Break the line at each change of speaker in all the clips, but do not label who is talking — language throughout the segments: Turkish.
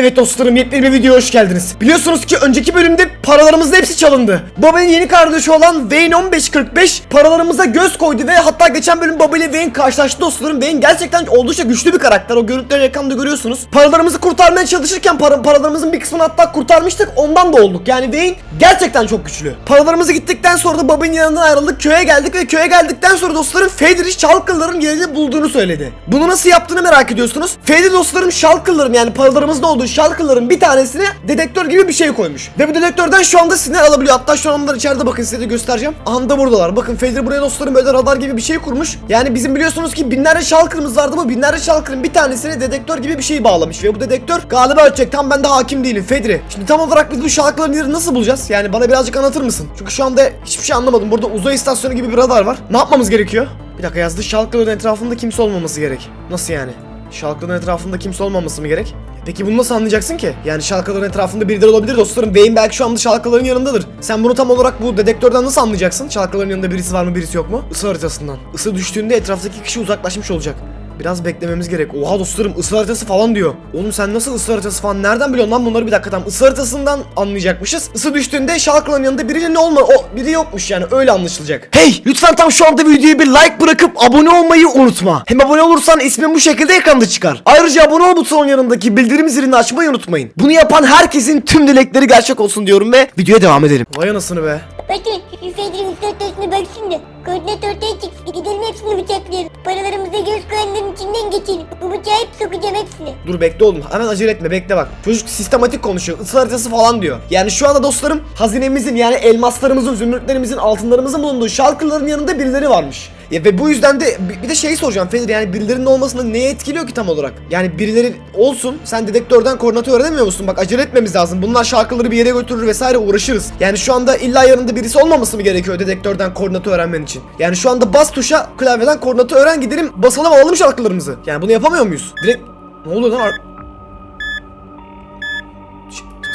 Evet dostlarım yepyeni bir videoya hoş geldiniz. Biliyorsunuz ki önceki bölümde paralarımızın hepsi çalındı. Baba'nın yeni kardeşi olan Wayne 1545 paralarımıza göz koydu ve hatta geçen bölüm Baba ile Wayne karşılaştı dostlarım. Wayne gerçekten oldukça güçlü bir karakter. O görüntüleri ekranda görüyorsunuz. Paralarımızı kurtarmaya çalışırken para, paralarımızın bir kısmını hatta kurtarmıştık. Ondan da olduk. Yani Wayne gerçekten çok güçlü. Paralarımızı gittikten sonra da Baba'nın yanından ayrıldık. Köye geldik ve köye geldikten sonra dostlarım Fedrich Çalkılların yerini bulduğunu söyledi. Bunu nasıl yaptığını merak ediyorsunuz. Fedri dostlarım Şalkılların yani paralarımızda olduğu Şalkılların bir tanesine dedektör gibi bir şey koymuş. Ve bu dedektörden şu anda sinyal alabiliyor. Hatta şu an içeride bakın size de göstereceğim. Anda buradalar. Bakın Fedri buraya dostlarım böyle radar gibi bir şey kurmuş. Yani bizim biliyorsunuz ki binlerce Şalkırımız vardı. Bu binlerce Şalkırın bir tanesine dedektör gibi bir şey bağlamış. Ve bu dedektör galiba ölçecek. Tam ben de hakim değilim Fedri. Şimdi tam olarak biz bu Şalkırların yerini nasıl bulacağız? Yani bana birazcık anlatır mısın? Çünkü şu anda hiçbir şey anlamadım. Burada uzay istasyonu gibi bir radar var. Ne yapmamız gerekiyor? Bir dakika yazdı. Şalkırların etrafında kimse olmaması gerek. Nasıl yani? Şalkırların etrafında kimse olmaması mı gerek? Peki bunu nasıl anlayacaksın ki? Yani şalkaların etrafında birileri olabilir dostlarım. Beyin belki şu anda şalkaların yanındadır. Sen bunu tam olarak bu dedektörden nasıl anlayacaksın? Şalkaların yanında birisi var mı birisi yok mu? Isı haritasından. Isı düştüğünde etraftaki kişi uzaklaşmış olacak. Biraz beklememiz gerek. Oha dostlarım ısı haritası falan diyor. Oğlum sen nasıl ısı haritası falan nereden biliyorsun lan bunları bir dakika tam ısı haritasından anlayacakmışız. Isı düştüğünde şalkaların yanında biri ne olma o biri yokmuş yani öyle anlaşılacak. Hey lütfen tam şu anda videoya bir like bırakıp abone olmayı unutma. Hem abone olursan ismin bu şekilde ekranda çıkar. Ayrıca abone ol butonun yanındaki bildirim zilini açmayı unutmayın. Bunu yapan herkesin tüm dilekleri gerçek olsun diyorum ve videoya devam edelim. Vay anasını be.
Bakın Fedrin statüsüne bak şimdi. Koordinat ortaya çıksın. Gidelim hepsini bıçaklayalım. Paralarımıza göz koyanların içinden geçelim. Bu bıçağı hep sokacağım hepsine.
Dur bekle oğlum. Hemen acele etme bekle bak. Çocuk sistematik konuşuyor. Isı haritası falan diyor. Yani şu anda dostlarım hazinemizin yani elmaslarımızın, zümrütlerimizin, altınlarımızın bulunduğu şalkırların yanında birileri varmış. Ya ve bu yüzden de bir, de şeyi soracağım Fedir yani birilerinin olmasında neye etkiliyor ki tam olarak? Yani birileri olsun sen dedektörden koordinatı öğrenemiyor musun? Bak acele etmemiz lazım. Bunlar şarkıları bir yere götürür vesaire uğraşırız. Yani şu anda illa yanında birisi olmaması mı gerekiyor dedektörden koordinatı öğrenmen için? Yani şu anda bas tuşa klavyeden koordinatı öğren gidelim basalım alalım şarkılarımızı. Yani bunu yapamıyor muyuz? Direkt ne oluyor lan?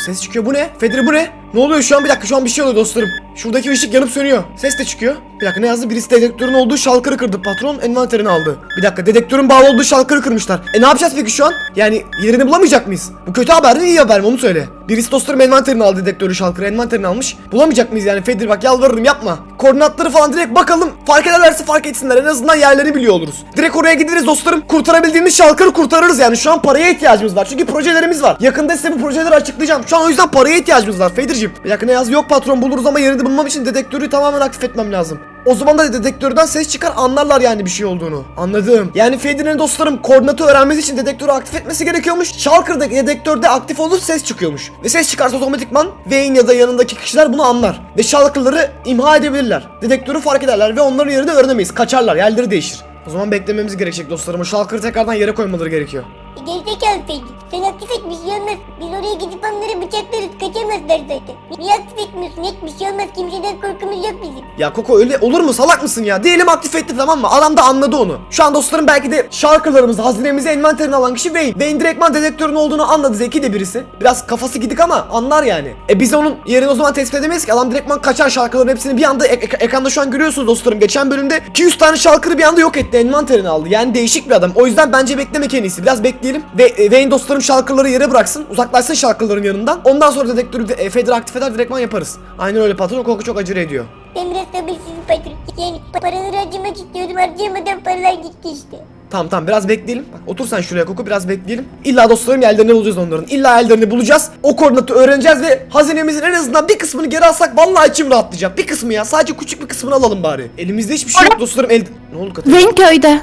Ses çıkıyor bu ne? Fedri bu ne? Ne oluyor şu an bir dakika şu an bir şey oluyor dostlarım. Şuradaki ışık yanıp sönüyor. Ses de çıkıyor. Bir dakika ne yazdı? Birisi dedektörün olduğu şalkırı kırdı. Patron envanterini aldı. Bir dakika dedektörün bağlı olduğu şalkırı kırmışlar. E ne yapacağız peki şu an? Yani yerini bulamayacak mıyız? Bu kötü haber mi iyi haber mi onu söyle. Birisi dostlarım envanterini aldı dedektörü şalkırı envanterini almış. Bulamayacak mıyız yani Fedri bak yalvarırım yapma. Koordinatları falan direkt bakalım. Fark ederlerse fark etsinler. En azından yerlerini biliyor oluruz. Direkt oraya gideriz dostlarım. Kurtarabildiğimiz şalkırı kurtarırız yani. Şu an paraya ihtiyacımız var. Çünkü projelerimiz var. Yakında size bu projeleri açıklayacağım. Şu an o yüzden paraya ihtiyacımız var Fedir'cim. Bir dakika ne yaz? Yok patron buluruz ama yerini bulmam için dedektörü tamamen aktif etmem lazım. O zaman da dedektörden ses çıkar anlarlar yani bir şey olduğunu. Anladım. Yani Fedir'in dostlarım koordinatı öğrenmesi için dedektörü aktif etmesi gerekiyormuş. Shulker'daki dedektörde aktif olur ses çıkıyormuş. Ve ses çıkarsa otomatikman Vayne ya da yanındaki kişiler bunu anlar. Ve Shulker'ları imha edebilirler. Dedektörü fark ederler ve onların yerini öğrenemeyiz. Kaçarlar yerleri değişir. O zaman beklememiz gerekecek dostlarım. O Shulker'ı tekrardan yere koymaları gerekiyor.
E, Gerizekalı Fedrin. Sen aktif et bir şey olmaz. Biz oraya gidip onları bıçaklarız. Kaçamazlar zaten. Niye aktif etmiyorsun? Et bir şey olmaz. Kimseden korkumuz yok bizim.
Ya Koko öyle olur mu salak mısın ya? Diyelim aktif etti tamam mı? Adam da anladı onu. Şu an dostlarım belki de şarkılarımızı, hazinemizi, envanterini alan kişi Wayne. Wayne direktman dedektörün olduğunu anladı. Zeki de birisi. Biraz kafası gidik ama anlar yani. E biz onun yerini o zaman tespit edemeyiz ki. Adam direktman kaçan şarkıların hepsini bir anda ek- ek- ekranda şu an görüyorsunuz dostlarım. Geçen bölümde 200 tane şarkıyı bir anda yok etti. Envanterini aldı. Yani değişik bir adam. O yüzden bence beklemek en iyisi. Biraz bekleyelim. Ve e, Wayne dostlarım şarkıları yere bıraksın. Uzaklaşsın şarkıların yanından. Ondan sonra dedektörü de, e, Feder aktif eder direktman yaparız. Aynen öyle patron. Koko çok acele ediyor.
Ben biraz sabırsızım patron. Yani paraları harcamak istiyordum. Harcayamadan paralar gitti işte.
Tamam tamam biraz bekleyelim. Bak otur sen şuraya Koku biraz bekleyelim. İlla dostlarım yerlerini bulacağız onların. İlla yerlerini bulacağız. O koordinatı öğreneceğiz ve hazinemizin en azından bir kısmını geri alsak vallahi içim rahatlayacak. Bir kısmı ya. Sadece küçük bir kısmını alalım bari. Elimizde hiçbir şey yok dostlarım. El... Ne oldu Katerina?
Venköy'de.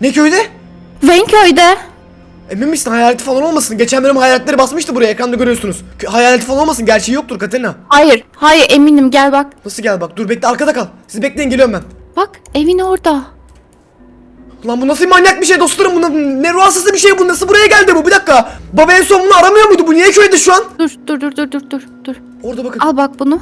Ne köyde?
Venköy'de.
Emin misin hayaleti falan olmasın? Geçen bölüm hayaletleri basmıştı buraya ekranda görüyorsunuz. Kö- Hayaleti falan olmasın gerçeği yoktur Katerina.
Hayır, hayır eminim gel bak.
Nasıl gel bak dur bekle arkada kal. Siz bekleyin geliyorum ben.
Bak evin orada.
Lan bu nasıl manyak bir şey dostlarım bu ne- ruhsızlı bir şey bu nasıl buraya geldi bu bir dakika. Baba en son bunu aramıyor muydu bu niye köyde şu an?
Dur dur dur dur dur dur dur.
Orada bakın.
Al bak bunu.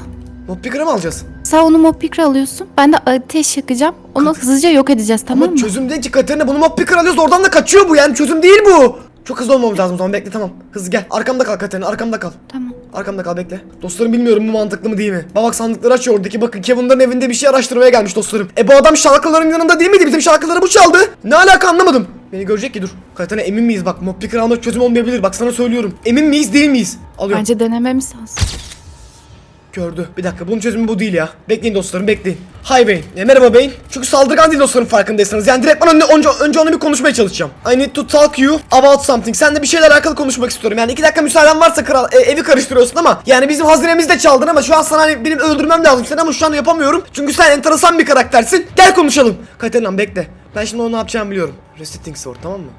Mopikra mı alacağız?
Sen onu mopikra alıyorsun. Ben de ateş yakacağım. Onu hızlıca yok edeceğiz tamam
Ama
mı?
çözüm değil ki Katerina bunu mob picker alıyoruz oradan da kaçıyor bu yani çözüm değil bu. Çok hızlı olmamız lazım o zaman bekle tamam. Hızlı gel arkamda kal Katerina arkamda kal.
Tamam.
Arkamda kal bekle. Dostlarım bilmiyorum bu mantıklı mı değil mi? Bak bak sandıkları açıyor oradaki bakın Kevin'ların evinde bir şey araştırmaya gelmiş dostlarım. E bu adam şarkıların yanında değil miydi? Bizim şarkıları bu çaldı. Ne alaka anlamadım. Beni görecek ki dur. Katerina emin miyiz bak mob picker çözüm olmayabilir bak sana söylüyorum. Emin miyiz değil miyiz? Alıyorum.
Bence denememiz lazım.
Gördü. Bir dakika bunun çözümü bu değil ya. Bekleyin dostlarım bekleyin. Hi Bane. E, merhaba Bane. Çünkü saldırgan değil dostlarım farkındaysanız. Yani direkt bana önce, önce, önce onu bir konuşmaya çalışacağım. I need to talk you about something. Sen de bir şeyle alakalı konuşmak istiyorum. Yani iki dakika müsaaden varsa kral e, evi karıştırıyorsun ama yani bizim hazinemizi de çaldın ama şu an sana hani benim öldürmem lazım seni ama şu an yapamıyorum. Çünkü sen enteresan bir karaktersin. Gel konuşalım. Katerina'm bekle. Ben şimdi onu ne yapacağımı biliyorum. Resetting sword tamam mı?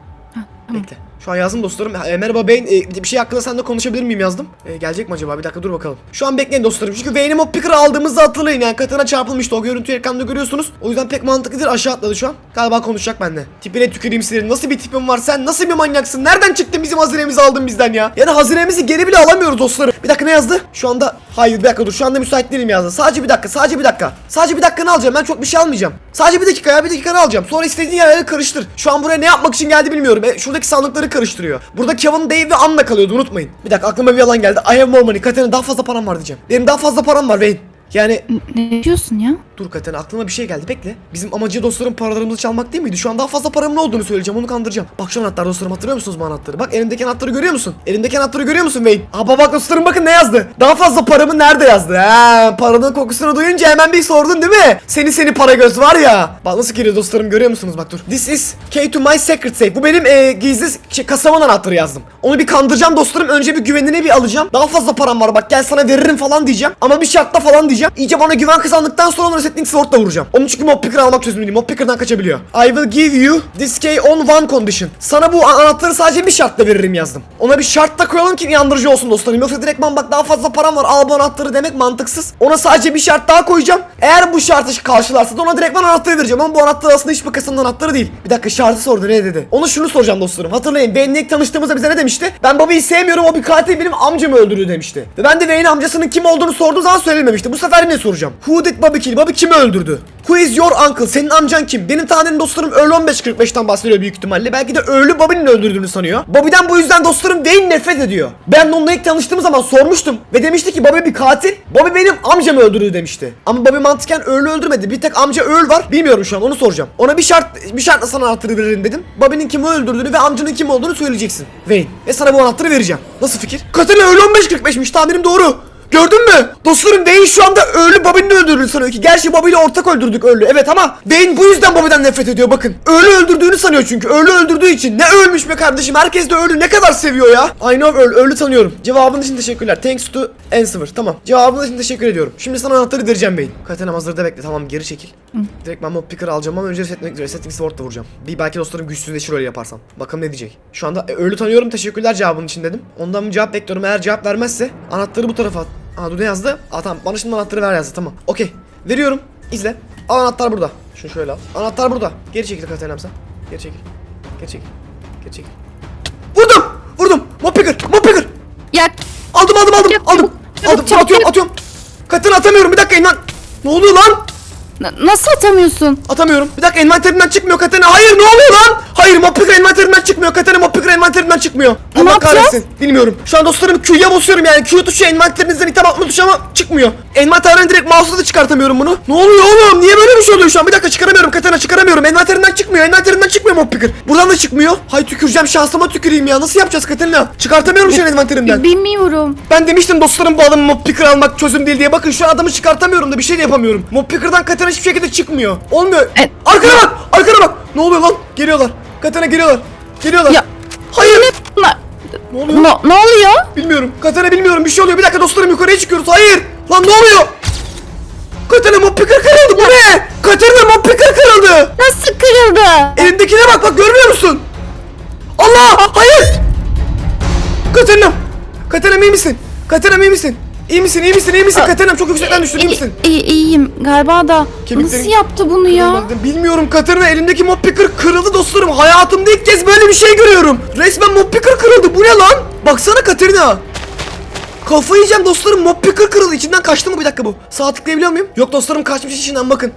tamam.
Bekle. Şu an yazdım dostlarım. E, merhaba Bane. E, bir şey hakkında seninle konuşabilir miyim yazdım. E, gelecek mi acaba? Bir dakika dur bakalım. Şu an bekleyin dostlarım. Çünkü Bane'i Mob Picker'ı aldığımızda hatırlayın. Yani katına çarpılmıştı. O görüntüyü ekranda görüyorsunuz. O yüzden pek mantıklı değil. Aşağı atladı şu an. Galiba konuşacak benimle. Tipine tüküreyim senin. Nasıl bir tipin var? Sen nasıl bir manyaksın? Nereden çıktın bizim hazinemizi aldın bizden ya? Yani hazinemizi geri bile alamıyoruz dostlarım. Bir dakika ne yazdı? Şu anda hayır bir dakika dur. Şu anda müsait değilim yazdı. Sadece bir dakika. Sadece bir dakika. Sadece bir dakikanı alacağım. Ben çok bir şey almayacağım. Sadece bir dakika ya bir dakikanı alacağım. Sonra istediğin yerleri karıştır. Şu an buraya ne yapmak için geldi bilmiyorum. E, şuradaki sandıkları karıştırıyor. Burada Kevin, Dave ve Anna kalıyordu unutmayın. Bir dakika aklıma bir yalan geldi. I have more money. Katerina daha fazla param var diyeceğim. Benim daha fazla param var Wayne. Yani
Ne diyorsun ya?
dur Katerina aklıma bir şey geldi bekle. Bizim amacı dostlarım paralarımızı çalmak değil miydi? Şu an daha fazla paramın olduğunu söyleyeceğim onu kandıracağım. Bak şu anahtar dostlarım hatırlıyor musunuz bu anahtarı? Bak elimdeki anahtarı görüyor musun? Elimdeki anahtarı görüyor musun Wayne? Aa bak dostlarım bakın ne yazdı? Daha fazla paramın nerede yazdı? Ha, paranın kokusunu duyunca hemen bir sordun değil mi? Seni seni para göz var ya. Bak nasıl giriyor dostlarım görüyor musunuz? Bak dur. This is key to my secret safe. Bu benim e, gizli şey, kasamın anahtarı yazdım. Onu bir kandıracağım dostlarım. Önce bir güvenine bir alacağım. Daha fazla param var bak gel sana veririm falan diyeceğim. Ama bir şartla falan diyeceğim. İyice bana güven kazandıktan sonra onu resetting sword'la vuracağım. Onun çünkü mob picker almak değil. Mob picker'dan kaçabiliyor. I will give you this key on one condition. Sana bu an- anahtarı sadece bir şartla veririm yazdım. Ona bir şart da koyalım ki inandırıcı olsun dostlarım. Yoksa direktman bak daha fazla param var al bu anahtarı demek mantıksız. Ona sadece bir şart daha koyacağım. Eğer bu şartı karşılarsa da ona direktman anahtarı vereceğim. Ama bu anahtar aslında hiçbir kasanın anahtarı değil. Bir dakika şartı sordu ne dedi? Onu şunu soracağım dostlarım. Hatırlayın Wayne'le ilk tanıştığımızda bize ne demişti? Ben Bobby'yi sevmiyorum o bir katil benim amcamı öldürdü demişti. Ve ben de Wayne amcasının kim olduğunu sorduğu zaman söylememişti. Bu sefer ne soracağım? Who did Bobby kill? Bobby kimi öldürdü? Who is your uncle? Senin amcan kim? Benim tanrım dostlarım Earl 1545'ten bahsediyor büyük ihtimalle. Belki de Earl'ü Bobby'nin öldürdüğünü sanıyor. Bobby'den bu yüzden dostlarım Wayne nefret ediyor. Ben onunla ilk tanıştığım zaman sormuştum. Ve demişti ki Bobby bir katil. Bobby benim amcamı öldürdü demişti. Ama Bobby mantıken Earl'ü öldürmedi. Bir tek amca Earl var. Bilmiyorum şu an onu soracağım. Ona bir şart bir şartla sana anahtarı veririm dedim. Bobby'nin kimi öldürdüğünü ve amcanın kim olduğunu söyleyeceksin. Wayne. Ve sana bu anahtarı vereceğim. Nasıl fikir? Katerina Earl 1545'miş tahminim doğru. Gördün mü? Dostlarım Wayne şu anda Earl'ü Bobby'nin öldürdüğünü sanıyor ki. Gerçi Bobby ile ortak öldürdük Earl'ü. Evet ama Wayne bu yüzden Bobby'den nefret ediyor bakın. Earl'ü öldürdüğünü sanıyor çünkü. Earl'ü öldürdüğü için. Ne ölmüş be kardeşim. Herkes de Earl'ü ne kadar seviyor ya. I know Earl. Earl'ü tanıyorum. Cevabın için teşekkürler. Thanks to answer. Tamam. Cevabın için teşekkür ediyorum. Şimdi sana anahtarı vereceğim Wayne. Katerina hazırda bekle. Tamam geri çekil. Direkt ben mob picker alacağım ama önce resetting, resetting sword'la vuracağım. Bir belki dostlarım güçsüzleşir öyle yaparsam. Bakalım ne diyecek. Şu anda e, Earl'ü tanıyorum. Teşekkürler cevabın için dedim. Ondan bir cevap bekliyorum. Eğer cevap vermezse anahtarı bu tarafa at. Aa dur ne yazdı? Aa tamam bana şimdi anahtarı ver yazdı tamam. Okey. Veriyorum. İzle. Al anahtar burada. Şunu şöyle al. Anahtar burada. Geri çekil Katerina'm sen. Geri çekil. Geri çekil. Geri çekil. Vurdum. Vurdum. Mob picker. Mob picker.
Ya
Aldım aldım aldım. Aldım. Aldım. Atıyorum atıyorum. Katerina atamıyorum. Bir dakika inan. Ne oluyor lan?
Na- nasıl atamıyorsun?
Atamıyorum. Bir dakika envanterimden çıkmıyor Katerina. Hayır ne oluyor lan? Hayır Moppiker envanterimden çıkmıyor. Katerina Moppiker envanterimden çıkmıyor.
Ne
Allah
yapacağız?
kahretsin. Bilmiyorum. Şu an dostlarım Q'ya basıyorum yani. Q tuşu envanterinizden item atma tuşu ama çıkmıyor. Envanterden direkt mouse'la da çıkartamıyorum bunu. Ne oluyor oğlum? Niye böyle bir şey oluyor şu an? Bir dakika çıkaramıyorum Katerina çıkaramıyorum. Envanterinden çıkmıyor. Envanterinden çıkmıyor Moppiker. Buradan da çıkmıyor. Hay tüküreceğim şansıma tüküreyim ya. Nasıl yapacağız Katerina? Çıkartamıyorum şu an envanterimden.
Bilmiyorum.
Ben demiştim dostlarım bu adamın mob picker almak çözüm değil diye. Bakın şu an adamı çıkartamıyorum da bir şey de yapamıyorum. Mob picker'dan Katana hiçbir şekilde çıkmıyor. Olmuyor.
E-
Arkana bak! Arkana bak! Ne oluyor lan? Geliyorlar. Katana geliyorlar. Geliyorlar.
Ya-
Hayır!
Na-
Ne oluyor?
No, ne oluyor?
Bilmiyorum. Katana bilmiyorum. Bir şey oluyor. Bir dakika dostlarım yukarıya çıkıyoruz. Hayır! Lan ne oluyor? Katana picker kırıldı. Bu ne? Katana picker kırıldı.
Nasıl kırıldı?
Elimdekine bak bak görmüyor musun? Allah! Hayır! Katerina! Katerina iyi misin? Katerina iyi misin? İyi misin? İyi misin? İyi misin? Katerina çok yüksekten düştün. iyi misin?
İyi, iyiyim galiba da.
Kemiklerin-
Nasıl yaptı bunu ya?
Kırılmadı. Bilmiyorum Katerina elimdeki mob picker kırıldı dostlarım. Hayatımda ilk kez böyle bir şey görüyorum. Resmen mob picker kırıldı. Bu ne lan? Baksana Katerina. Kafayı yiyeceğim dostlarım. Mob picker kırıldı. İçinden kaçtı mı bir dakika bu? Sağ tıklayabiliyor muyum? Yok dostlarım kaçmış içinden bakın.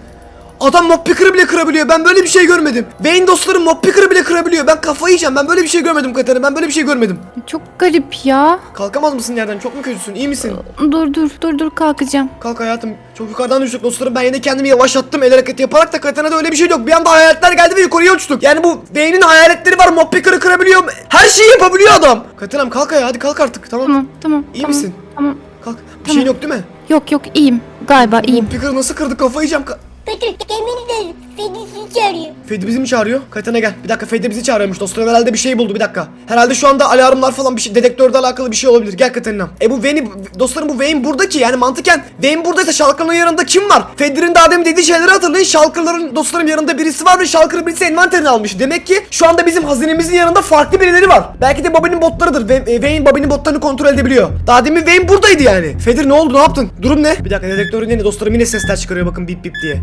Adam mob picker'ı bile kırabiliyor. Ben böyle bir şey görmedim. Vayne dostlarım mob picker'ı bile kırabiliyor. Ben kafayı yiyeceğim. Ben böyle bir şey görmedim Katerina. Ben böyle bir şey görmedim.
Çok garip ya.
Kalkamaz mısın yerden? Çok mu kötüsün? İyi misin?
Dur dur dur dur kalkacağım.
Kalk hayatım. Çok yukarıdan düştük dostlarım. Ben yine kendimi yavaşlattım el hareketi yaparak da Katarina'da öyle bir şey yok. Bir anda hayaletler geldi ve yukarıya uçtuk. Yani bu Vayne'in hayaletleri var. Mob picker'ı kırabiliyor. Her şeyi yapabiliyor adam. Katarina'm kalk ayağa. Hadi kalk artık. Tamam.
Tamam tamam.
İyi
tamam,
misin?
Tamam.
Kalk. Bir
Tamam.
şeyin yok değil mi?
Yok yok iyiyim. Galiba iyiyim.
Mob picker'ı nasıl kırdı? Kafayı yiyeceğim. Ka-
Patron gelmeniz lazım. Fedi çağırıyor.
Fedi bizi mi çağırıyor? Katerina gel. Bir dakika Fedi bizi çağırıyormuş dostlarım. Herhalde bir şey buldu. Bir dakika. Herhalde şu anda alarmlar falan bir şey dedektörle alakalı bir şey olabilir. Gel Katerina. E bu Vayne dostlarım bu Vayne buradaki yani mantıken Vayne buradaysa Shulker'ın yanında kim var? Fedi'nin daha demin dediği şeyleri hatırlayın. Shulker'ların dostlarım yanında birisi var ve Shulker'ı birisi envanterini almış. Demek ki şu anda bizim hazinemizin yanında farklı birileri var. Belki de Bobby'nin botlarıdır. Ve- e, Vayne Bobby'nin botlarını kontrol edebiliyor. Daha demin Vayne buradaydı yani. Fedir ne oldu? Ne yaptın? Durum ne? Bir dakika dedektörün yine dostlarım yine sesler çıkarıyor bakın bip bip diye.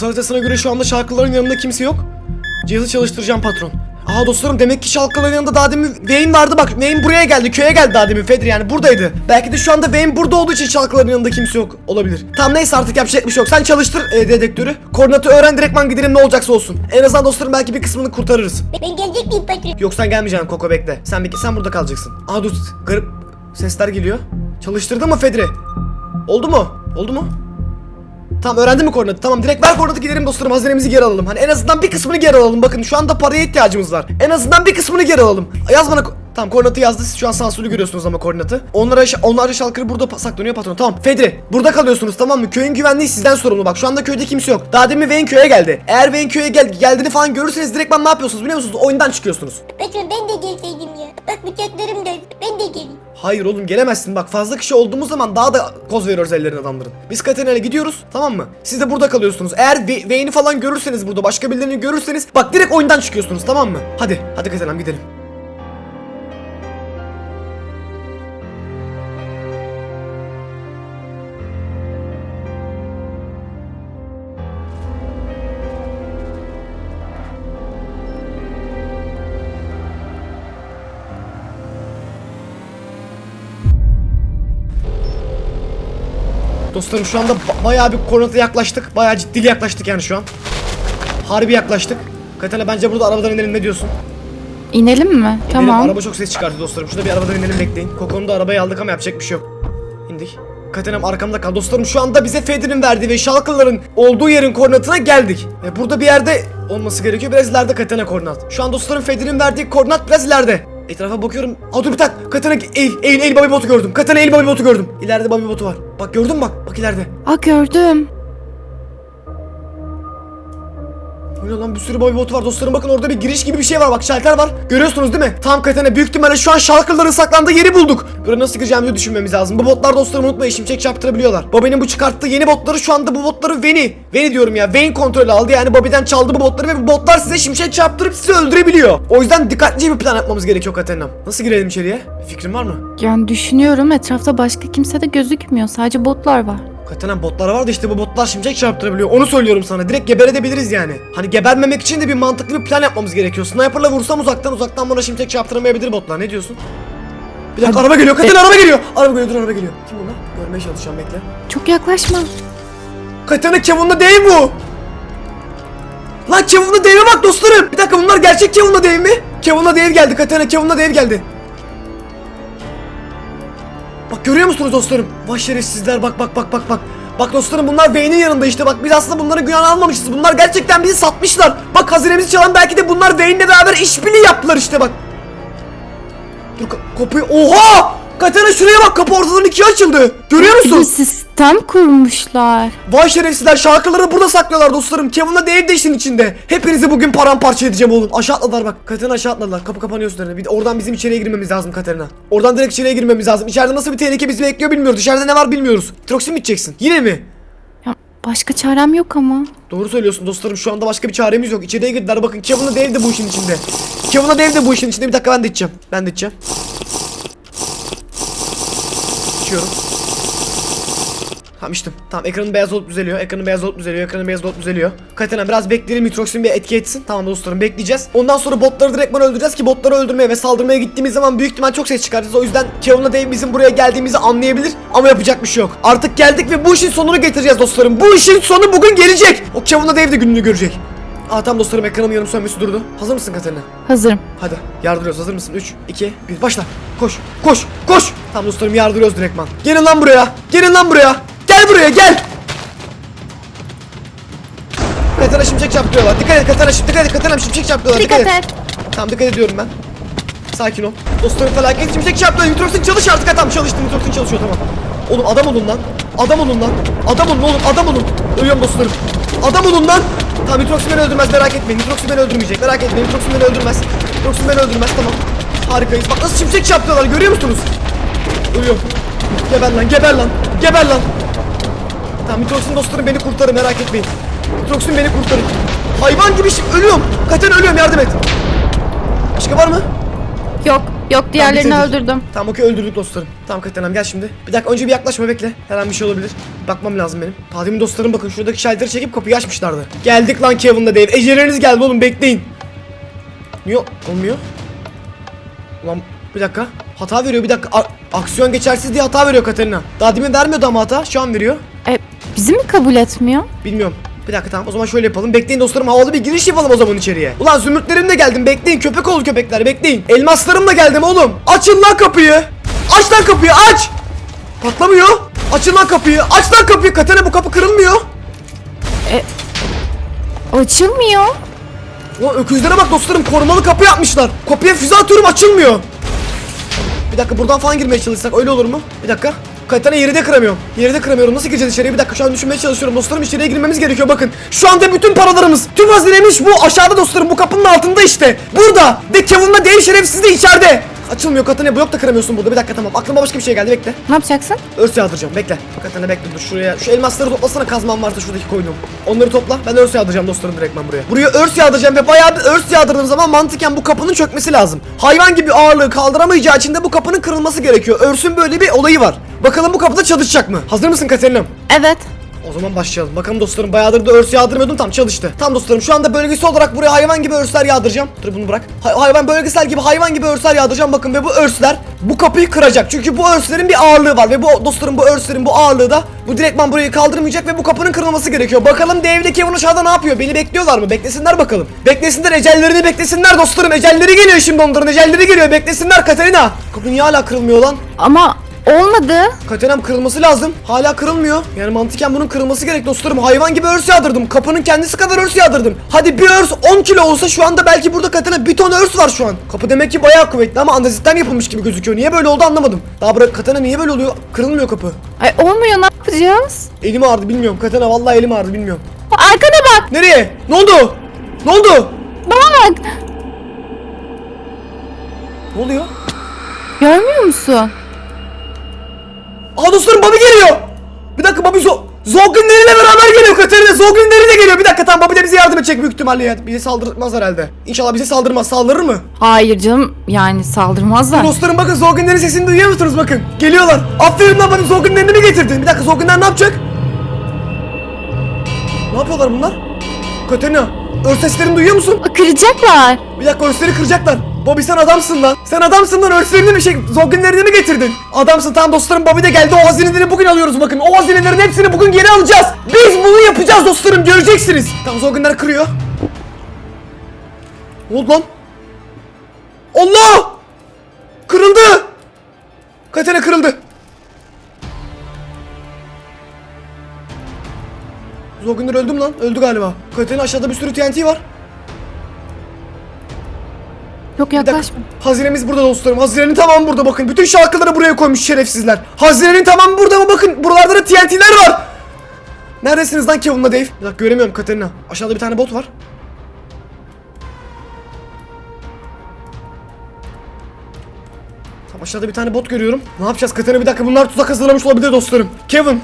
Haritasına göre şu anda şarkıların yanında kimse yok. Cihazı çalıştıracağım patron. Aa dostlarım demek ki şalkaların yanında daha demin Wayne vardı bak Wayne buraya geldi köye geldi daha demin Fedri yani buradaydı. Belki de şu anda Wayne burada olduğu için şalkaların yanında kimse yok olabilir. Tamam neyse artık yapacak bir şey yok. Sen çalıştır e, dedektörü. Koordinatı öğren direktman gidelim ne olacaksa olsun. En azından dostlarım belki bir kısmını kurtarırız.
Ben gelecek miyim patron?
Yok sen gelmeyeceksin Koko bekle. Sen bir sen burada kalacaksın. Aa dur garip sesler geliyor. Çalıştırdın mı Fedri? Oldu mu? Oldu mu? Tamam öğrendin mi koordinatı? Tamam direkt ver koordinatı gidelim dostlarım hazinemizi geri alalım. Hani en azından bir kısmını geri alalım. Bakın şu anda paraya ihtiyacımız var. En azından bir kısmını geri alalım. Yaz bana Tamam koordinatı yazdı. Siz şu an sansürlü görüyorsunuz ama koordinatı. Onlara onlarca şalkırı burada saklanıyor patron. Tamam. Fedri burada kalıyorsunuz tamam mı? Köyün güvenliği sizden sorumlu. Bak şu anda köyde kimse yok. Daha demin Wayne köye geldi. Eğer Wayne köye gel geldiğini falan görürseniz direkt ben ne yapıyorsunuz biliyor musunuz? Oyundan çıkıyorsunuz.
Patron ben de gelseydim ya. Bak bıçaklarım da ben de geleyim.
Hayır oğlum gelemezsin. Bak fazla kişi olduğumuz zaman daha da koz veriyoruz ellerin adamların. Biz Katerina'yla gidiyoruz tamam mı? Siz de burada kalıyorsunuz. Eğer Wayne'i falan görürseniz burada başka birilerini görürseniz bak direkt oyundan çıkıyorsunuz tamam mı? Hadi hadi Katerina'm gidelim. Dostlarım şu anda ba- bayağı bir koordinata yaklaştık. Bayağı ciddi yaklaştık yani şu an. Harbi yaklaştık. Katerina bence burada arabadan inelim ne diyorsun?
İnelim mi?
İnelim,
Tamam.
araba çok ses çıkartıyor dostlarım. Şurada bir arabadan inelim bekleyin. Koko'nu da arabaya aldık ama yapacak bir şey yok. İndik. Katerinem arkamda kal. Dostlarım şu anda bize Feder'in verdiği ve Şalkıların olduğu yerin koordinatına geldik. Ve burada bir yerde olması gerekiyor. Biraz ileride Katerina koordinat. Şu an dostlarım Feder'in verdiği koordinat biraz ileride. Etrafa bakıyorum. Aa dur bir tak. Katerina eğil, eğil, eğil baby botu gördüm. Katerina eğil baby botu gördüm. İleride baby botu var. Bak gördün mü bak. Bak ileride.
Aa gördüm.
Bu ne lan bir sürü boy botu var dostlarım bakın orada bir giriş gibi bir şey var bak şalter var görüyorsunuz değil mi? Tam katene büyük ihtimalle şu an şalkırların saklandığı yeri bulduk. Buraya nasıl gireceğimizi düşünmemiz lazım. Bu botlar dostlarım unutmayın şimşek çarptırabiliyorlar. Bobby'nin bu çıkarttığı yeni botları şu anda bu botları Veni. Veni diyorum ya Vayne kontrolü aldı yani Bobby'den çaldı bu botları ve bu botlar size şimşek çarptırıp sizi öldürebiliyor. O yüzden dikkatli bir plan yapmamız gerekiyor Katena'm. Nasıl girelim içeriye? Fikrin var mı?
Yani düşünüyorum etrafta başka kimse de gözükmüyor. Sadece botlar var.
Katenan botlar var da işte bu botlar şimşek çarptırabiliyor. Onu söylüyorum sana. Direkt geberebiliriz yani. Hani gebermemek için de bir mantıklı bir plan yapmamız gerekiyor. Sniper'la vursam uzaktan uzaktan bana şimşek çarptıramayabilir botlar. Ne diyorsun? Bir dakika araba geliyor. Katenan araba geliyor. Araba geliyor. Dur araba geliyor. Kim bunlar? Görmeye çalışacağım bekle.
Çok yaklaşma.
Katenan Kevin'la değil bu. Lan Kevin'la Dave'e bak dostlarım. Bir dakika bunlar gerçek Kevin'la Dave mi? Kevin'la Dave geldi. Katenan Kevin'la Dave geldi. Bak görüyor musunuz dostlarım? Vay şerefsizler bak bak bak bak bak. Bak dostlarım bunlar Wayne'in yanında işte bak biz aslında bunların günahını almamışız. Bunlar gerçekten bizi satmışlar. Bak hazinemizi çalan belki de bunlar Wayne'le beraber işbirliği yaptılar işte bak. Dur ka- kapıyı oha! Katana şuraya bak kapı ortadan ikiye açıldı. Görüyor musun?
Sistem kurmuşlar.
Vay şerefsizler şarkıları burada saklıyorlar dostlarım. Kevin'la Dave de işin içinde. Hepinizi bugün paramparça edeceğim oğlum. Aşağı atladılar bak. Katerina aşağı atladılar. Kapı kapanıyor üstlerine. Bir de oradan bizim içeriye girmemiz lazım Katerina. Oradan direkt içeriye girmemiz lazım. İçeride nasıl bir tehlike bizi bekliyor bilmiyoruz. Dışarıda ne var bilmiyoruz. Troksin mi içeceksin? Yine mi?
Ya başka çarem yok ama.
Doğru söylüyorsun dostlarım. Şu anda başka bir çaremiz yok. İçeriye girdiler. Bakın Kevin'la Dave de bu işin içinde. Kevin'la Dave de bu işin içinde. Bir dakika ben de içeceğim. Ben de içeceğim. İçiyorum. Tamam içtim. Tamam ekranın beyaz olup düzeliyor. Ekranın beyaz olup düzeliyor. Ekranın beyaz olup düzeliyor. Katena biraz bekleyelim. Mitroxin bir etki etsin. Tamam dostlarım bekleyeceğiz. Ondan sonra botları direktman öldüreceğiz ki botları öldürmeye ve saldırmaya gittiğimiz zaman büyük ihtimal çok ses çıkaracağız. O yüzden Kevin'la Dave bizim buraya geldiğimizi anlayabilir. Ama yapacak bir şey yok. Artık geldik ve bu işin sonunu getireceğiz dostlarım. Bu işin sonu bugün gelecek. O Kevin'la Dave de gününü görecek. Aa tamam dostlarım ekranım yanım sönmesi durdu. Hazır mısın Katerina?
Hazırım.
Hadi yardırıyoruz hazır mısın? 3, 2, 1 başla. Koş koş koş. Tamam dostlarım yardırıyoruz direktman. Gelin lan buraya. Gelin lan buraya. Gel buraya gel. Katana şimşek çaplıyorlar. Dikkat et Katana şimşek. Dikkat et Katana şimşek çaplıyorlar.
Dikkat et.
Tamam dikkat ediyorum ben. Sakin ol. Dostlarım felaket şimşek çarptı. Nitroxin çalış artık tamam çalıştı. Nitroxin çalışıyor tamam. Oğlum adam olun lan. Adam olun lan. Adam olun oğlum adam olun. Ölüyorum dostlarım. Adam olun lan. Tamam Nitroxin beni öldürmez merak etmeyin. Nitroxin beni öldürmeyecek merak etmeyin. Nitroxin beni öldürmez. Nitroxin beni öldürmez tamam. Harikayız. Bak nasıl şimşek çarptılar görüyor musunuz? Ölüyorum. Geber lan geber lan. Geber lan. Tamam Nitroxin dostlarım beni kurtarın merak etmeyin. Nitroxin beni kurtarın. Hayvan gibi şi- ölüyorum. Katen ölüyorum yardım et. Başka var mı?
Yok. Yok diğerlerini
bitirdik.
öldürdüm.
Tamam okey öldürdük dostlarım. Tamam Katenam gel şimdi. Bir dakika önce bir yaklaşma bekle. Her an bir şey olabilir. Bakmam lazım benim. Tadimin dostlarım bakın şuradaki şalteri çekip kapıyı açmışlardı. Geldik lan Kevin'la Dave. Eceleriniz geldi oğlum bekleyin. Niye olmuyor? Ulan bir dakika. Hata veriyor bir dakika. A- aksiyon geçersiz diye hata veriyor Katerina. Daha demin vermiyordu ama hata. Şu an veriyor.
E, bizi mi kabul etmiyor?
Bilmiyorum. Bir dakika tamam o zaman şöyle yapalım. Bekleyin dostlarım havalı bir giriş yapalım o zaman içeriye. Ulan zümrütlerim de geldim bekleyin köpek oğlu köpekler bekleyin. Elmaslarım da geldim oğlum. Açın lan kapıyı. Aç lan kapıyı aç. Patlamıyor. Açın lan kapıyı. Aç lan kapıyı. Katana bu kapı kırılmıyor.
Açılmıyor.
Ulan öküzlere bak dostlarım korumalı kapı yapmışlar. Kapıya füze atıyorum açılmıyor. Bir dakika buradan falan girmeye çalışsak öyle olur mu? Bir dakika. Katana yeri de kıramıyorum. Yeri de kıramıyorum. Nasıl gireceğiz içeriye? Bir dakika şu an düşünmeye çalışıyorum. Dostlarım içeriye girmemiz gerekiyor bakın. Şu anda bütün paralarımız, tüm hazinemiz bu aşağıda dostlarım. Bu kapının altında işte. Burada. De Kevin'la Dave şerefsiz de içeride. Açılmıyor Katana blok da kıramıyorsun burada. Bir dakika tamam. Aklıma başka bir şey geldi bekle.
Ne yapacaksın?
Örs yağdıracağım bekle. Katana bekle dur şuraya. Şu elmasları toplasana kazmam varsa şuradaki koyduğum. Onları topla. Ben örs yağdıracağım dostlarım direktman buraya. Buraya örs yağdıracağım ve bayağı bir örs yağdırdığım zaman mantıken bu kapının çökmesi lazım. Hayvan gibi ağırlığı kaldıramayacağı için de bu kapının kırılması gerekiyor. Örsün böyle bir olayı var. Bakalım bu kapıda çalışacak mı? Hazır mısın Katerina'm?
Evet.
O zaman başlayalım. Bakalım dostlarım bayağıdır da örs yağdırmıyordum tam çalıştı. Tam dostlarım şu anda bölgesel olarak buraya hayvan gibi örsler yağdıracağım. Dur bunu bırak. Hay- hayvan bölgesel gibi hayvan gibi örsler yağdıracağım bakın ve bu örsler bu kapıyı kıracak. Çünkü bu örslerin bir ağırlığı var ve bu dostlarım bu örslerin bu ağırlığı da bu direktman burayı kaldırmayacak ve bu kapının kırılması gerekiyor. Bakalım Dave ile Kevin aşağıda ne yapıyor? Beni bekliyorlar mı? Beklesinler bakalım. Beklesinler ecellerini beklesinler dostlarım. Ecelleri geliyor şimdi onların. Ecelleri geliyor. Beklesinler Katerina. Kapı niye hala kırılmıyor lan?
Ama olmadı.
Katenem kırılması lazım. Hala kırılmıyor. Yani mantıken bunun kırılması gerek dostlarım. Hayvan gibi örs yağdırdım. Kapının kendisi kadar örs yağdırdım. Hadi bir örs 10 kilo olsa şu anda belki burada katana bir ton örs var şu an. Kapı demek ki bayağı kuvvetli ama andezitten yapılmış gibi gözüküyor. Niye böyle oldu anlamadım. Daha bırak katana niye böyle oluyor? Kırılmıyor kapı.
Ay olmuyor ne yapacağız?
Elim ağrıdı bilmiyorum. Katana vallahi elim ağrıdı bilmiyorum.
Arkana bak.
Nereye? Ne oldu? Ne oldu?
Bak.
Ne oluyor?
Görmüyor musun?
Aa dostlarım Bobby geliyor. Bir dakika Bobby zo Zogunleriyle beraber geliyor Katerina. Zogunleri de geliyor. Bir dakika tamam Bobby de bize yardım edecek büyük ihtimalle ya. Bize saldırmaz herhalde. İnşallah bize saldırmaz. Saldırır mı?
Hayır canım yani saldırmazlar.
Dostlarım bakın Zogunlerin sesini duyuyor musunuz bakın. Geliyorlar. Aferin lan bana Zogunlerini mi getirdin? Bir dakika Zogunler ne yapacak? Ne yapıyorlar bunlar? Katerina, örs seslerini duyuyor musun?
Kıracaklar.
Bir dakika örsleri kıracaklar. Bobby sen adamsın lan. Sen adamsın lan örslerini mi şey Zogunlerini mi getirdin? Adamsın tamam dostlarım Bobby de geldi o hazineleri bugün alıyoruz bakın. O hazinelerin hepsini bugün geri alacağız. Biz bunu yapacağız dostlarım göreceksiniz. Tamam Zogunler kırıyor. Ne oldu lan? Allah! Kırıldı! Katana kırıldı. Zogunlar öldüm lan. Öldü galiba. Katana aşağıda bir sürü TNT var.
Yok yaklaşma.
Hazinemiz burada dostlarım. Hazinenin tamamı burada bakın. Bütün şarkıları buraya koymuş şerefsizler. Hazinenin tamamı burada mı bakın. Buralarda da TNT'ler var. Neredesiniz lan Kevin'la Dave? Bir dakika göremiyorum Katerina. Aşağıda bir tane bot var. Tamam aşağıda bir tane bot görüyorum. Ne yapacağız Katerina bir dakika bunlar tuzak hazırlamış olabilir dostlarım. Kevin.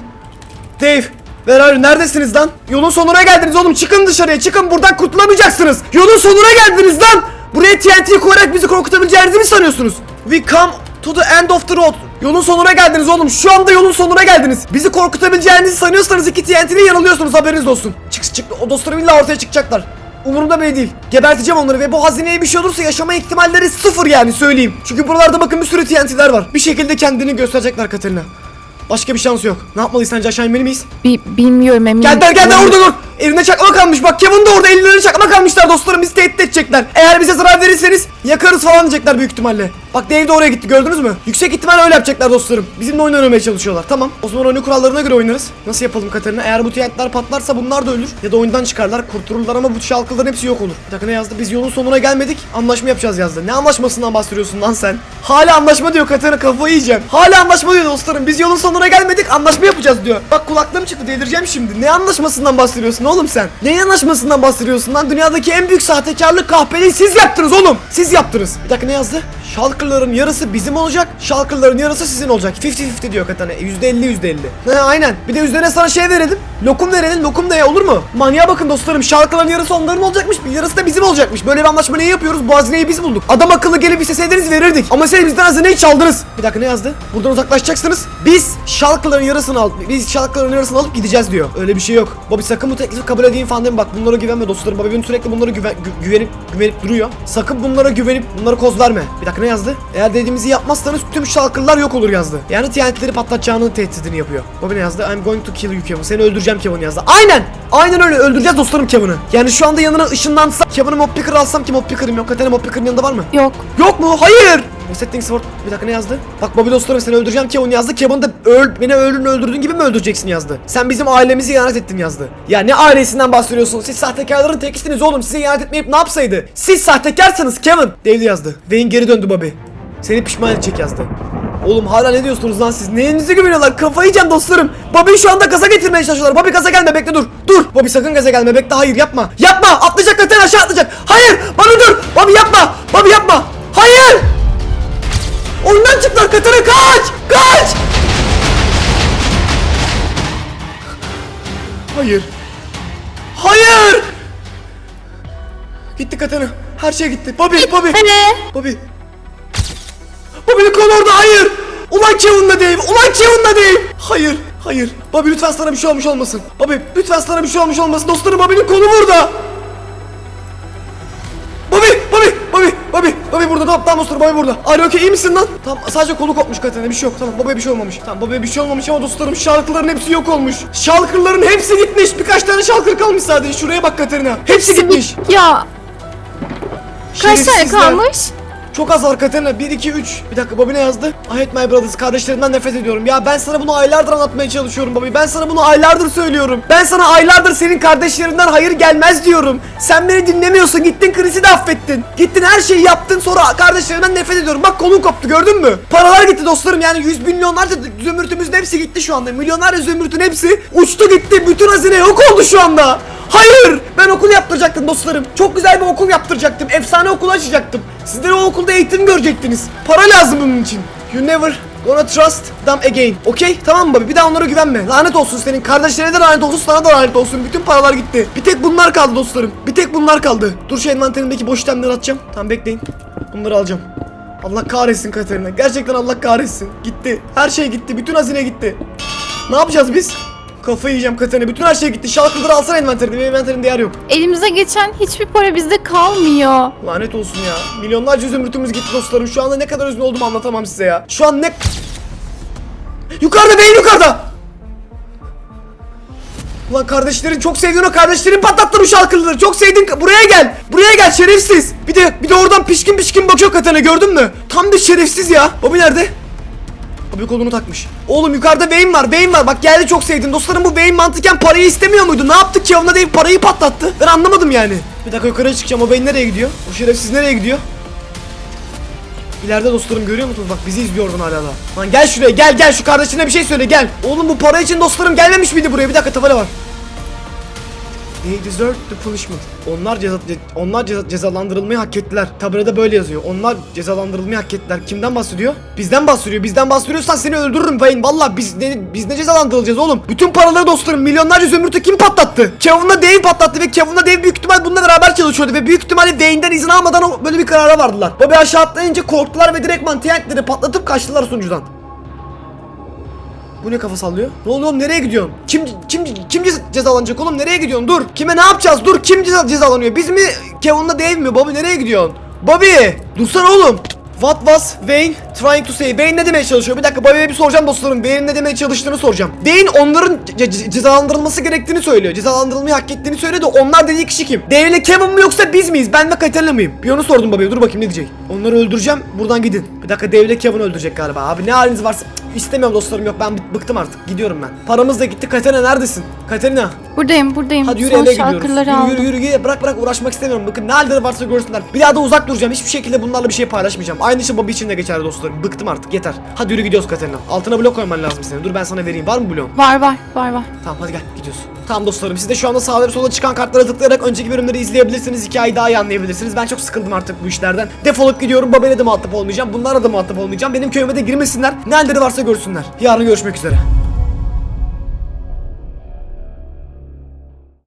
Dave. You? Neredesiniz lan? Yolun sonuna geldiniz oğlum. Çıkın dışarıya. Çıkın buradan kurtulamayacaksınız. Yolun sonuna geldiniz lan. Buraya TNT koyarak bizi korkutabileceğinizi mi sanıyorsunuz? We come to the end of the road. Yolun sonuna geldiniz oğlum. Şu anda yolun sonuna geldiniz. Bizi korkutabileceğinizi sanıyorsanız iki TNT'de yanılıyorsunuz haberiniz olsun. Çık çık o dostlarım illa ortaya çıkacaklar. Umurumda bile değil. Geberteceğim onları ve bu hazineye bir şey olursa yaşama ihtimalleri sıfır yani söyleyeyim. Çünkü buralarda bakın bir sürü TNT'ler var. Bir şekilde kendini gösterecekler Katerina. Başka bir şansı yok. Ne yapmalıyız sence aşağı inmeli miyiz?
Bi- bilmiyorum emin.
Gel gel gel orada dur. Elinde çakma kalmış. Bak Kevin de orada ellerinde çakma kalmışlar dostlarım. Bizi tehdit edecekler. Eğer bize zarar verirseniz yakarız falan diyecekler büyük ihtimalle. Bak Dave de oraya gitti gördünüz mü? Yüksek ihtimal öyle yapacaklar dostlarım. Bizimle oyun oynamaya çalışıyorlar. Tamam. O zaman oyunun kurallarına göre oynarız. Nasıl yapalım Katerina? Eğer bu TNT'ler patlarsa bunlar da ölür. Ya da oyundan çıkarlar. Kurtulurlar ama bu şalkıların hepsi yok olur. Bir dakika ne yazdı? Biz yolun sonuna gelmedik. Anlaşma yapacağız yazdı. Ne anlaşmasından bahsediyorsun lan sen? Hala anlaşma diyor Katerina kafayı yiyeceğim. Hala anlaşma diyor dostlarım. Biz yolun sonuna gelmedik. Anlaşma yapacağız diyor. Bak kulaklarım çıktı delireceğim şimdi. Ne anlaşmasından bahsediyorsun oğlum sen? Ne anlaşmasından bahsediyorsun lan? Dünyadaki en büyük sahtekarlık kahpeliği siz yaptınız oğlum. Siz yaptınız. Bir dakika ne yazdı? Şalkırların yarısı bizim olacak. Şalkırların yarısı sizin olacak. 50-50 diyor Katana. %50 %50. He aynen. Bir de üzerine sana şey verelim. Lokum verelim. Lokum da ya olur mu? Manyağa bakın dostlarım. Şalkırların yarısı onların olacakmış. Bir yarısı da bizim olacakmış. Böyle bir anlaşma neyi yapıyoruz? Bu hazineyi biz bulduk. Adam akıllı gelip isteseydiniz verirdik. Ama siz bizden hazineyi çaldınız. Bir dakika ne yazdı? Buradan uzaklaşacaksınız. Biz şalkırların yarısını alıp biz şalkırların yarısını alıp gideceğiz diyor. Öyle bir şey yok. Bobby sakın bu teklifi kabul edeyim falan deme. Bak bunlara güvenme dostlarım. Bobby sürekli bunlara güven, gü- güvenip güvenip duruyor. Sakın bunlara güvenip bunlara koz verme. Bir dakika ne yazdı? Eğer dediğimizi yapmazsanız tüm şalkırlar yok olur yazdı. Yani TNT'leri patlatacağının tehdidini yapıyor. Bobby ne yazdı? I'm going to kill you Kevin. Seni öldüreceğim Kevin yazdı. Aynen! Aynen öyle öldüreceğiz dostlarım Kevin'i. Yani şu anda yanına ışınlansa Kevin'i Mob Picker alsam ki Mob Picker'ım yok. Katana Mob Picker'ın yanında var mı?
Yok.
Yok mu? Hayır! Resetting sword. Bir dakika ne yazdı? Bak Bobby dostlarım seni öldüreceğim Kevin yazdı. Kevin de öl beni öldürdün öldürdüğün gibi mi öldüreceksin yazdı. Sen bizim ailemizi ihanet ettin yazdı. Ya ne ailesinden bahsediyorsun? Siz sahtekarların tekisiniz oğlum. Size ihanet etmeyip ne yapsaydı? Siz sahtekarsınız Kevin. David yazdı. Wayne geri döndü Bobby. Seni pişman edecek yazdı. Oğlum hala ne diyorsunuz lan siz? Neyinize güveniyorlar? Kafayı yiyeceğim dostlarım. Bobby'yi şu anda gaza getirmeye çalışıyorlar. Bobby gaza gelme bekle dur. Dur. Bobby sakın gaza gelme bekle. Hayır yapma. Yapma. Atlayacak zaten aşağı atlayacak. Hayır. Bana dur. Bobby yapma. Bobby yapma. Hayır. Hayır! Gitti Katana. Her şey gitti. Bobby, Bobby. Bobby. Bobby'nin kolu orada. Hayır. Ulan Kevin'la değil. Ulan Kevin'la değil. Hayır. Hayır. Bobby lütfen sana bir şey olmuş olmasın. Bobby lütfen sana bir şey olmuş olmasın. Dostlarım Bobby'nin kolu burada. Tamam dostlarım Bobby burada. Okay? iyi misin lan? Tamam, sadece kolu kopmuş Katerina. Bir şey yok. Tamam, Bobby'ye bir şey olmamış. Tamam, Bobby'ye bir şey olmamış ama dostlarım şalkırların hepsi yok olmuş. Şalkırların hepsi gitmiş. Birkaç tane şalkır kalmış sadece. Şuraya bak Katerina. Hepsi gitmiş.
Ya kaç tane
Şerefsizler.
kalmış?
Çok az var Katerina. 1, 2, 3. Bir dakika Bobby ne yazdı? I hate my brothers. Kardeşlerimden nefret ediyorum. Ya ben sana bunu aylardır anlatmaya çalışıyorum Bobby. Ben sana bunu aylardır söylüyorum. Ben sana aylardır senin kardeşlerinden hayır gelmez diyorum. Sen beni dinlemiyorsun. Gittin Chris'i de affettin. Gittin her şeyi yaptın sonra kardeşlerimden nefret ediyorum. Bak kolun koptu gördün mü? Paralar gitti dostlarım. Yani yüz milyonlarca zümrütümüzün hepsi gitti şu anda. Milyonlarca zümrütün hepsi uçtu gitti. Bütün hazine yok oldu şu anda. Hayır! Ben okul yaptıracaktım dostlarım. Çok güzel bir okul yaptıracaktım. Efsane okul açacaktım. Sizler o okulda eğitim görecektiniz. Para lazım bunun için. You never gonna trust them again. Okey? Tamam mı Bobby? Bir daha onlara güvenme. Lanet olsun senin. Kardeşlerine de lanet olsun, sana da lanet olsun. Bütün paralar gitti. Bir tek bunlar kaldı dostlarım. Bir tek bunlar kaldı. Dur şu envanterimdeki boş itemleri atacağım. Tamam bekleyin. Bunları alacağım. Allah kahretsin Katerina. Gerçekten Allah kahretsin. Gitti. Her şey gitti. Bütün hazine gitti. Ne yapacağız biz? Kafayı yiyeceğim Katerina. Bütün her şey gitti. Şalkıları alsana envanterinde. Benim envanterimde yer yok.
Elimize geçen hiçbir para bizde kalmıyor.
Lanet olsun ya. Milyonlarca zümrütümüz gitti dostlarım. Şu anda ne kadar üzgün olduğumu anlatamam size ya. Şu an ne... Yukarıda değil yukarıda. Ulan kardeşlerin çok sevdiğin o kardeşlerin patlattı bu şarkıları. Çok sevdiğin buraya gel. Buraya gel şerefsiz. Bir de bir de oradan pişkin pişkin bakıyor katana gördün mü? Tam bir şerefsiz ya. Bobby nerede? Bobby kolunu takmış. Oğlum yukarıda Wayne var. Wayne var. Bak geldi çok sevdin. Dostlarım bu Wayne mantıken parayı istemiyor muydu? Ne yaptı ki? Onunla değil parayı patlattı. Ben anlamadım yani. Bir dakika yukarıya çıkacağım. O Wayne nereye gidiyor? O şerefsiz nereye gidiyor? İleride dostlarım görüyor musunuz? Bak bizi izliyor oradan hala da. Lan gel şuraya gel gel şu kardeşine bir şey söyle gel. Oğlum bu para için dostlarım gelmemiş miydi buraya? Bir dakika tabela var. They deserve the punishment. Onlar ceza ce- onlar ceza- cezalandırılmayı hak ettiler. Tabelada böyle yazıyor. Onlar cezalandırılmayı hak ettiler. Kimden bahsediyor? Bizden bahsediyor. Bizden bahsediyorsan seni öldürürüm Wayne. Valla biz ne, biz ne cezalandırılacağız oğlum? Bütün paraları dostlarım milyonlarca zümrütü kim patlattı? Kevin'la Dave patlattı ve Kevin'la Dave büyük ihtimal bununla beraber çalışıyordu ve büyük ihtimalle Wayne'den izin almadan böyle bir karara vardılar. Bobby aşağı atlayınca korktular ve direktman TNT'leri patlatıp kaçtılar sunucudan. Bu ne kafa sallıyor? Ne oluyor oğlum nereye gidiyorsun? Kim kim kim ceza- cezalanacak oğlum nereye gidiyorsun? Dur. Kime ne yapacağız? Dur kim ceza cezalanıyor? Biz mi? Kevin'la Dave mi? Bobby nereye gidiyorsun? Bobby! Dursana oğlum. What was Wayne trying to say? Wayne ne demeye çalışıyor? Bir dakika Bobby'ye bir soracağım dostlarım. Wayne ne demeye çalıştığını soracağım. Wayne onların ce- ce- cezalandırılması gerektiğini söylüyor. Cezalandırılmayı hak ettiğini söylüyor da onlar dediği kişi kim? Dave ile Kevin mi yoksa biz miyiz? Ben ve Katerina mıyım? Bir onu sordum Bobby'ye. Dur bakayım ne diyecek. Onları öldüreceğim. Buradan gidin. Bir dakika Dave ile Kevin öldürecek galiba. Abi ne haliniz varsa Cık, istemiyorum dostlarım yok. Ben bı- bıktım artık. Gidiyorum ben. Paramız da gitti. Katerina neredesin? Katerina.
Buradayım buradayım.
Hadi yürü
Son
eve gidiyoruz. Yürü, yürü yürü yürü. Bırak bırak uğraşmak istemiyorum. Bakın ne halleri varsa görsünler. Bir daha da uzak duracağım. Hiçbir şekilde bunlarla bir şey paylaşmayacağım. Aynı şey Bobby için de geçerli dostlarım. Bıktım artık yeter. Hadi yürü gidiyoruz Katerina. Altına blok koyman lazım senin. Dur ben sana vereyim. Var mı blok?
Var var var var.
Tamam hadi gel gidiyoruz. Tamam dostlarım siz de şu anda sağda ve solda çıkan kartlara tıklayarak önceki bölümleri izleyebilirsiniz. Hikayeyi daha iyi anlayabilirsiniz. Ben çok sıkıldım artık bu işlerden. Defolup gidiyorum. Babayla da muhatap olmayacağım. Bunlarla da muhatap olmayacağım. Benim köyüme de girmesinler. Ne halleri varsa görsünler. Yarın görüşmek üzere.